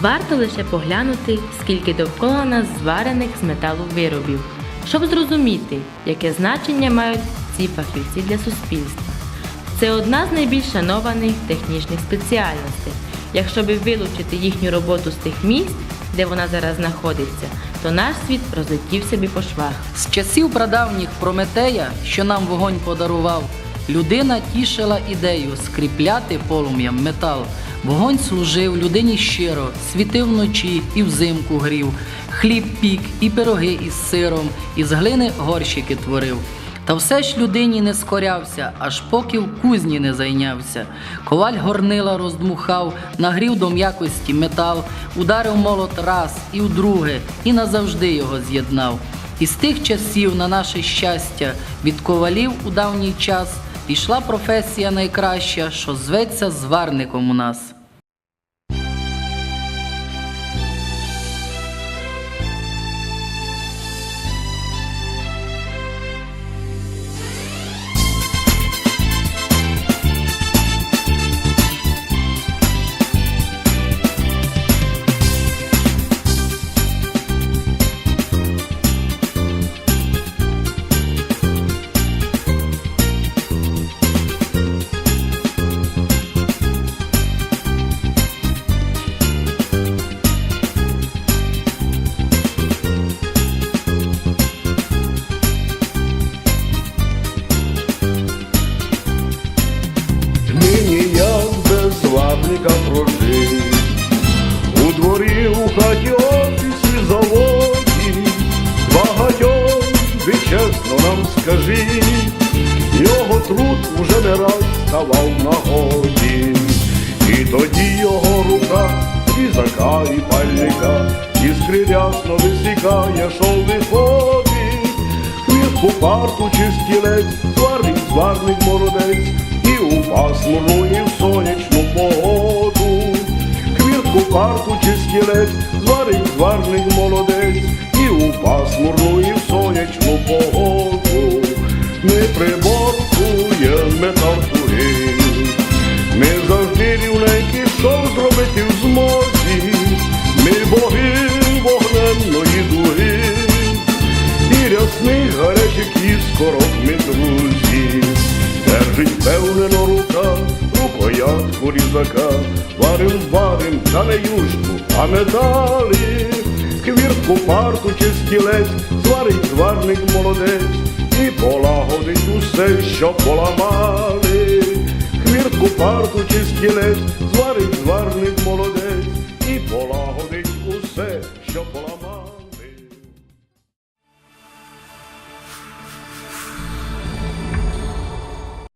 Варто лише поглянути, скільки довкола нас зварених з металу виробів, щоб зрозуміти, яке значення мають ці фахівці для суспільства. Це одна з найбільш шанованих технічних спеціальностей. Якщо би вилучити їхню роботу з тих місць, де вона зараз знаходиться, то наш світ розлетівся би по швах. З часів прадавніх Прометея, що нам вогонь подарував, людина тішила ідею скріпляти полум'ям метал. Вогонь служив людині щиро, світив вночі і взимку грів, хліб пік, і пироги із сиром, із глини горщики творив. Та все ж людині не скорявся, аж поки в кузні не зайнявся. Коваль горнила роздмухав, нагрів до м'якості метал, ударив молот раз і вдруге, і назавжди його з'єднав. І з тих часів на наше щастя від ковалів у давній час пішла професія найкраща, що зветься зварником у нас. Звабника прожив, у дворі, у хаті, офісі, заводі, багатьом ви чесно нам скажіть, його труд уже не раз ставав в нагоді, і тоді його рука різака і пальника, іскри рясно висікає, що виходить. Хвіртку парту чи стілець, зварник молодець, і у пасмурну, і в сонячну погоду. Хвіртку парту чи стілець, зварить зварник молодець, і у пасмурну, і в сонячну погоду. Не приборкує метал тугий, не завжди рівненький шов зробити в змозі, ми боги вогненної дуги і рясних гарячих іскорок ми друзі. Держить певнено рука, рукоятку різака, варим, варим, та не юшку, а метали. Квірку, парту чи стілець, зварить зварник молодець, і полагодить усе, що поламали. Квірку, парту чи стілець, зварить зварник молодець.